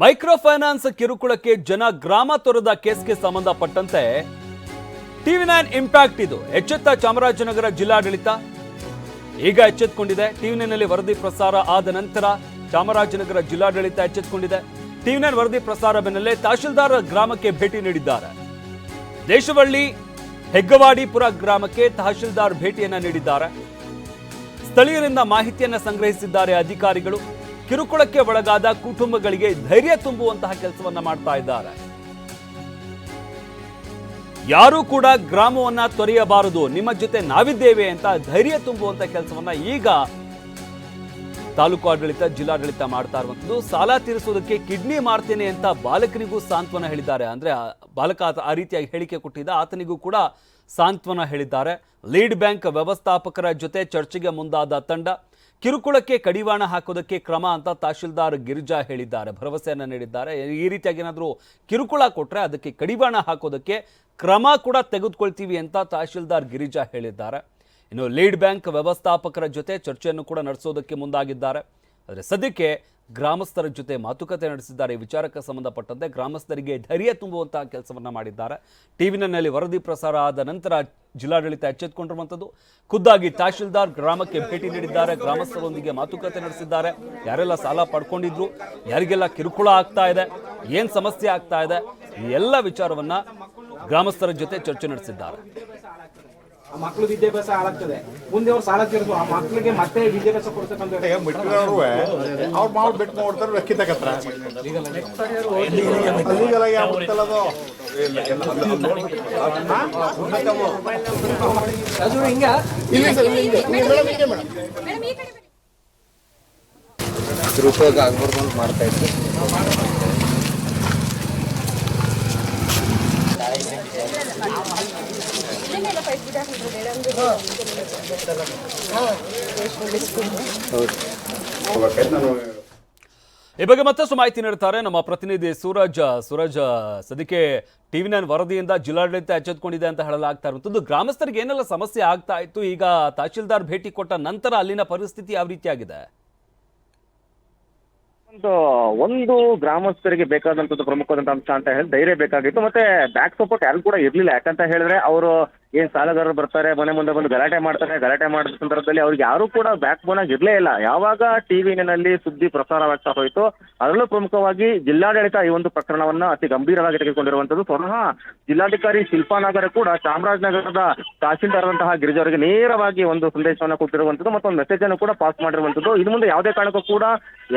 Micro finance ಕಿರುಕುಳಕ್ಕೆ ಜನ ಗ್ರಾಮ ತೊರೆದ ಕೇಸ್ಗೆ ಸಂಬಂಧಪಟ್ಟಂತೆ ಟಿವಿ ನೈನ್ ಇಂಪ್ಯಾಕ್ಟ್ ಇದು. ಎಚ್ಚೆತ್ತ ಚಾಮರಾಜನಗರ ಜಿಲ್ಲಾಡಳಿತ. ಈಗ ಎಚ್ಚೆತ್ತುಕೊಂಡಿದೆ ಟಿವಿ ನೈನ್ನಲ್ಲಿ ವರದಿ ಪ್ರಸಾರ ಆದ ನಂತರ ಚಾಮರಾಜನಗರ ಜಿಲ್ಲಾಡಳಿತ ಎಚ್ಚೆತ್ತುಕೊಂಡಿದೆ ಟಿವಿ ನೈನ್ ವರದಿ ಪ್ರಸಾರ ಬೆನ್ನಲ್ಲೇ ತಹಶೀಲ್ದಾರ್ ಗ್ರಾಮಕ್ಕೆ ಭೇಟಿ ನೀಡಿದ್ದಾರೆ. ದೇಶವಳ್ಳಿ, ಹೆಗ್ಗವಾಡಿಪುರ ಗ್ರಾಮಕ್ಕೆ ತಹಶೀಲ್ದಾರ್ ಭೇಟಿಯನ್ನ ನೀಡಿದ್ದಾರೆ. ಸ್ಥಳೀಯರಿಂದ ಮಾಹಿತಿಯನ್ನ ಸಂಗ್ರಹಿಸಿದ್ದಾರೆ ಅಧಿಕಾರಿಗಳು. ಕಿರುಕುಳಕ್ಕೆ ಒಳಗಾದ ಕುಟುಂಬಗಳಿಗೆ ಧೈರ್ಯ ತುಂಬುವಂತಹ ಕೆಲಸವನ್ನ ಮಾಡ್ತಾ ಇದ್ದಾರೆ. ಯಾರೂ ಕೂಡ ಗ್ರಾಮವನ್ನ ತೊರೆಯಬಾರದು, ನಿಮ್ಮ ಜೊತೆ ನಾವಿದ್ದೇವೆ ಅಂತ ಧೈರ್ಯ ತುಂಬುವಂತ ಕೆಲಸವನ್ನ ಈಗ ತಾಲೂಕು ಆಡಳಿತ, ಜಿಲ್ಲಾಡಳಿತ ಮಾಡ್ತಾ ಇರುವಂತದ್ದು ಸಾಲ ತೀರಿಸೋದಕ್ಕೆ ಕಿಡ್ನಿ ಮಾಡ್ತೇನೆ ಅಂತ ಬಾಲಕನಿಗೂ ಸಾಂತ್ವನ ಹೇಳಿದ್ದಾರೆ. ಅಂದ್ರೆ ಬಾಲಕ ಆ ರೀತಿಯಾಗಿ ಹೇಳಿಕೆ ಕೊಟ್ಟಿದ್ದ, ಆತನಿಗೂ ಕೂಡ ಸಾಂತ್ವನ ಹೇಳಿದ್ದಾರೆ. ಲೀಡ್ ಬ್ಯಾಂಕ್ ವ್ಯವಸ್ಥಾಪಕರ ಜೊತೆ ಚರ್ಚೆಗೆ ಮುಂದಾದ ತಂಡ ಕಿರುಕುಳಕ್ಕೆ ಕಡಿವಾಣ ಹಾಕೋದಕ್ಕೆ ಕ್ರಮ ಅಂತ ತಹಶೀಲ್ದಾರ್ ಗಿರಿಜಾ ಹೇಳಿದ್ದಾರೆ. ಭರವಸೆಯನ್ನು ನೀಡಿದ್ದಾರೆ. ಈ ರೀತಿಯಾಗಿ ಏನಾದರೂ ಕಿರುಕುಳ ಕೊಟ್ಟರೆ ಅದಕ್ಕೆ ಕಡಿವಾಣ ಹಾಕೋದಕ್ಕೆ ಕ್ರಮ ಕೂಡ ತೆಗೆದುಕೊಳ್ತೀವಿ ಅಂತ ತಹಶೀಲ್ದಾರ್ ಗಿರಿಜಾ ಹೇಳಿದ್ದಾರೆ. ಇನ್ನು ಲೀಡ್ ಬ್ಯಾಂಕ್ ವ್ಯವಸ್ಥಾಪಕರ ಜೊತೆ ಚರ್ಚೆಯನ್ನು ಕೂಡ ನಡೆಸೋದಕ್ಕೆ ಮುಂದಾಗಿದ್ದಾರೆ. ಆದರೆ ಸದ್ಯಕ್ಕೆ ಗ್ರಾಮಸ್ಥರ ಜೊತೆ ಮಾತುಕತೆ ನಡೆಸಿದ್ದಾರೆ. ಈ ವಿಚಾರಕ್ಕೆ ಸಂಬಂಧಪಟ್ಟಂತೆ ಗ್ರಾಮಸ್ಥರಿಗೆ ಧೈರ್ಯ ತುಂಬುವಂತಹ ಕೆಲಸವನ್ನ ಮಾಡಿದ್ದಾರೆ. ಟಿವಿನಲ್ಲಿ ವರದಿ ಪ್ರಸಾರ ಆದ ನಂತರ ಜಿಲ್ಲಾಡಳಿತ ಎಚ್ಚೆತ್ತುಕೊಂಡಿರುವಂಥದ್ದು ಖುದ್ದಾಗಿ ತಹಶೀಲ್ದಾರ್ ಗ್ರಾಮಕ್ಕೆ ಭೇಟಿ ನೀಡಿದ್ದಾರೆ. ಗ್ರಾಮಸ್ಥರೊಂದಿಗೆ ಮಾತುಕತೆ ನಡೆಸಿದ್ದಾರೆ. ಯಾರೆಲ್ಲ ಸಾಲ ಪಡ್ಕೊಂಡಿದ್ರು, ಯಾರಿಗೆಲ್ಲ ಕಿರುಕುಳ ಆಗ್ತಾ ಇದೆ, ಏನ್ ಸಮಸ್ಯೆ ಆಗ್ತಾ ಇದೆ, ಈ ಎಲ್ಲ ವಿಚಾರವನ್ನ ಗ್ರಾಮಸ್ಥರ ಜೊತೆ ಚರ್ಚೆ ನಡೆಸಿದ್ದಾರೆ. ಆ ಮಕ್ಕಳು ವಿದ್ಯಾಭ್ಯಾಸ ಹಾಳಾಗ್ತದೆ ಮುಂದೆ ಅವ್ರು ಸಾಲ ತೀರಿಸು ಆ ಮಕ್ಕಳಿಗೆ ಮತ್ತೆ ವಿದ್ಯಾಭ್ಯಾಸ ಕೊಡ್ತಕ್ಕಂಥ ಅವ್ರ ಮಾವು ಬಿಟ್ಟು ನೋಡ್ತಾರೆ ಲೀಗಲ್ ಆಗಿ ಅದು. ಮೇಡಮ್ ಇದೆ ಮೇಡಮ್ ಕಿರುಕುಳ ಆಗ್ಬಾರ್ದು ಅಂತ ಮಾಡ್ತಾ ಇದ್ವಿ ಈ ಬಗ್ಗೆ ಮತ್ತಷ್ಟು ಮಾಹಿತಿ ನೀಡ್ತಾರೆ ನಮ್ಮ ಪ್ರತಿನಿಧಿ ಸೂರಜ್. ಸೂರಜ್, ಸದ್ಯಕ್ಕೆ ಟಿವಿ ನೈನ್ ವರದಿಯಿಂದ ಜಿಲ್ಲಾಡಳಿತ ಎಚ್ಚೆತ್ಕೊಂಡಿದೆ ಅಂತ ಹೇಳಲಾಗ್ತಾ ಇರುವಂಥದ್ದು. ಗ್ರಾಮಸ್ಥರಿಗೆ ಏನೆಲ್ಲ ಸಮಸ್ಯೆ ಆಗ್ತಾ ಇತ್ತು? ಈಗ ತಹಶೀಲ್ದಾರ್ ಭೇಟಿ ಕೊಟ್ಟ ನಂತರ ಅಲ್ಲಿನ ಪರಿಸ್ಥಿತಿ ಯಾವ ರೀತಿಯಾಗಿದೆ? ಒಂದು ಒಂದು ಗ್ರಾಮಸ್ಥರಿಗೆ ಬೇಕಾದಂತದ್ದು ಪ್ರಮುಖವಾದಂತ ಅಂಶ ಅಂತ ಹೇಳಿ ಧೈರ್ಯ ಬೇಕಾಗಿತ್ತು. ಮತ್ತೆ ಬ್ಯಾಕ್ ಸಪೋರ್ಟ್ ಯಾರು ಕೂಡ ಇರ್ಲಿಲ್ಲ. ಯಾಕಂತ ಹೇಳಿದ್ರೆ ಅವರು ಏನ್ ಸಾಲಗಾರರು ಬರ್ತಾರೆ, ಮನೆ ಮುಂದೆ ಬಂದು ಗಲಾಟೆ ಮಾಡ್ತಾರೆ, ಗಲಾಟೆ ಮಾಡಿದ ಸಂದರ್ಭದಲ್ಲಿ ಅವ್ರಿಗೆ ಯಾರು ಕೂಡ ಬ್ಯಾಕ್ ಬೋನ್ ಆಗಿ ಇರ್ಲೇ ಇಲ್ಲ. ಯಾವಾಗ ಟಿವಿನಲ್ಲಿ ಸುದ್ದಿ ಪ್ರಸಾರವಾಗ್ತಾ ಹೋಯ್ತು, ಅದರಲ್ಲೂ ಪ್ರಮುಖವಾಗಿ ಜಿಲ್ಲಾಡಳಿತ ಈ ಒಂದು ಪ್ರಕರಣವನ್ನ ಅತಿ ಗಂಭೀರವಾಗಿ ತೆಗೆದುಕೊಂಡಿರುವಂತದ್ದು. ಸ್ವತಃ ಜಿಲ್ಲಾಧಿಕಾರಿ ಶಿಲ್ಪಾನಗರ ಕೂಡ ಚಾಮರಾಜನಗರದ ತಹಶೀಲ್ದಾರಂತಹ ಗಿರಿಜವರಿಗೆ ನೇರವಾಗಿ ಒಂದು ಸಂದೇಶವನ್ನ ಕೊಟ್ಟಿರುವಂತದ್ದು ಮತ್ತೊಂದು ಮೆಸೇಜ್ ಅನ್ನು ಕೂಡ ಪಾಸ್ ಮಾಡಿರುವಂತದ್ದು. ಇನ್ನು ಮುಂದೆ ಯಾವುದೇ ಕಾರಣಕ್ಕೂ ಕೂಡ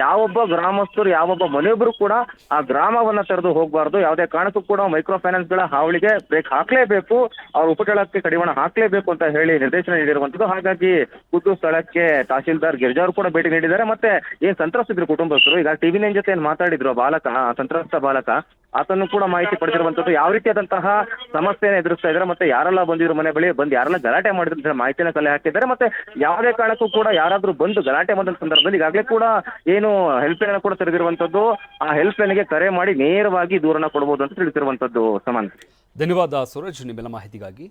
ಯಾವೊಬ್ಬ ಗ್ರಾಮಸ್ಥರು, ಯಾವೊಬ್ಬ ಮನೆಯೊಬ್ಬರು ಕೂಡ ಆ ಗ್ರಾಮವನ್ನ ತೆರೆದು ಹೋಗಬಾರದು. ಯಾವುದೇ ಕಾರಣಕ್ಕೂ ಕೂಡ ಮೈಕ್ರೋ ಫೈನಾನ್ಸ್ಗಳ ಹಾವಳಿಗೆ ಬ್ರೇಕ್ ಹಾಕ್ಲೇಬೇಕು. ಅವ್ರ ಉಪಟಳಕ್ಕೆ ಕಡಿವಾಣ ಹಾಕ್ಲೇಬೇಕು ಅಂತ ಹೇಳಿ ನಿರ್ದೇಶನ ನೀಡಿರುವಂತದ್ದು ಹಾಗಾಗಿ ಖುದ್ದು ಸ್ಥಳಕ್ಕೆ ತಹಶೀಲ್ದಾರ್ ಗಿರ್ಜಾ ಅವರು ಕೂಡ ಭೇಟಿ ನೀಡಿದ್ದಾರೆ. ಮತ್ತೆ ಏನ್ ಸಂತ್ರಸ್ತಿದ್ರು ಕುಟುಂಬಸ್ಥರು, ಈಗ ಟಿವಿ ನೈನ್ ಜೊತೆ ಏನ್ ಮಾತಾಡಿದ್ರು ಬಾಲಕ, ಆ ಸಂತ್ರಸ್ತ ಬಾಲಕ ಆತನು ಕೂಡ ಮಾಹಿತಿ ಪಡೆದಿರುವಂತದ್ದು ಯಾವ ರೀತಿಯಾದಂತಹ ಸಮಸ್ಯೆಯನ್ನು ಎದುರಿಸ್ತಾ ಇದ್ದಾರೆ ಮತ್ತೆ ಯಾರೆಲ್ಲ ಬಂದಿದ್ರು ಮನೆ ಬಳಿ, ಬಂದು ಯಾರೆಲ್ಲ ಗಲಾಟೆ ಮಾಡಿದ್ರು ಮಾಹಿತಿನ ಕಲೆ ಹಾಕಿದ್ದಾರೆ. ಮತ್ತೆ ಯಾವುದೇ ಕಾರಣಕ್ಕೂ ಕೂಡ ಯಾರಾದ್ರೂ ಬಂದು ಗಲಾಟೆ ಮಾಡಿದ ಸಂದರ್ಭದಲ್ಲಿ ಈಗಾಗಲೇ ಕೂಡ ಏನು ಹೆಲ್ಪ್ ಲೈನ್ ಕೂಡ ತೆರೆದಿರುವಂತದ್ದು ಆ ಹೆಲ್ಪ್ ಲೈನ್ಗೆ ಕರೆ ಮಾಡಿ ನೇರವಾಗಿ ದೂರನ್ನ ಕೊಡಬಹುದು ಅಂತ ತಿಳಿಸಿರುವಂತದ್ದು ಸಮಾನ. ಧನ್ಯವಾದ ಸೂರಜ್, ನಿಮ್ಮೆಲ್ಲ ಮಾಹಿತಿಗಾಗಿ.